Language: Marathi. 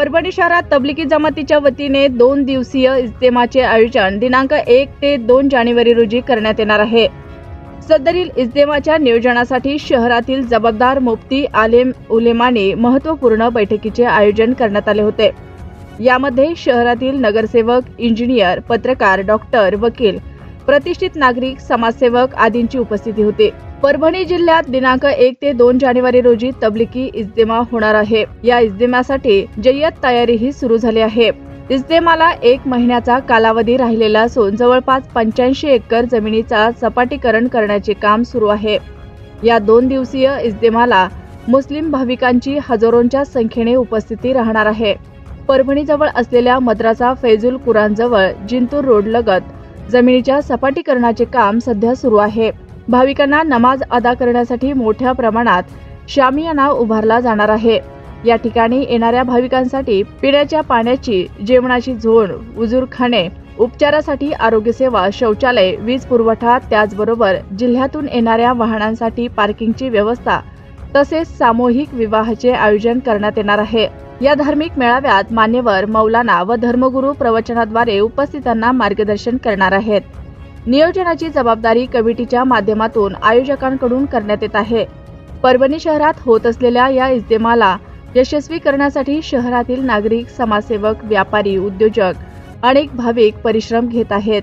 परभणी शहरात तबलिकी जमातीच्या वतीने दोन दिवसीय इज्तेमाचे आयोजन दिनांक एक ते दोन जानेवारी रोजी करण्यात येणार आहे. सदरील इज्तेमाच्या नियोजनासाठी शहरातील जबाबदार मुफ्ती आलेम उलेमाने महत्त्वपूर्ण बैठकीचे आयोजन करण्यात आले होते. यामध्ये शहरातील नगरसेवक इंजिनियर पत्रकार डॉक्टर वकील प्रतिष्ठित नागरिक समाजसेवक आदींची उपस्थिती होती. परभणी जिल्ह्यात दिनांक एक ते दोन जानेवारी रोजी तबलिकी इज्तेमा होणार आहे. या इज्तेमासाठी जय्यत तयारीही सुरू झाली आहे. इज्तेमाला एक महिन्याचा कालावधी राहिलेला असून जवळपास पंच्याऐंशी एकर जमिनीचा सपाटीकरण करण्याचे काम सुरू आहे. या दोन दिवसीय इज्तेमाला मुस्लिम भाविकांची हजारोंच्या संख्येने उपस्थिती राहणार आहे. परभणीजवळ असलेल्या मद्रासा फैजुल कुरांजवळ जिंतूर रोड लगत जमिनीच्या सपाटीकरणाचे काम सध्या सुरू आहे. भाविकांना नमाज अदा करण्यासाठी मोठ्या प्रमाणात शामियाना उभारला जाणार आहे. या ठिकाणी येणाऱ्या भाविकांसाठी पिण्याच्या पाण्याची जेवणाची झोन उजूरखाने उपचारासाठी आरोग्यसेवा शौचालय वीज पुरवठा त्याचबरोबर जिल्ह्यातून येणाऱ्या वाहनांसाठी पार्किंगची व्यवस्था तसेच सामूहिक विवाहाचे आयोजन करण्यात येणार आहे. या धार्मिक मेळाव्यात मान्यवर मौलाना व धर्मगुरू प्रवचनाद्वारे उपस्थितांना मार्गदर्शन करणार आहेत. नियोजनाची जबाबदारी कमिटीच्या माध्यमातून आयोजकांकडून करण्यात येत आहे. परभणी शहरात होत असलेल्या या इज्तेमाला यशस्वी करण्यासाठी शहरातील नागरिक समाजसेवक व्यापारी उद्योजक अनेक भाविक परिश्रम घेत आहेत.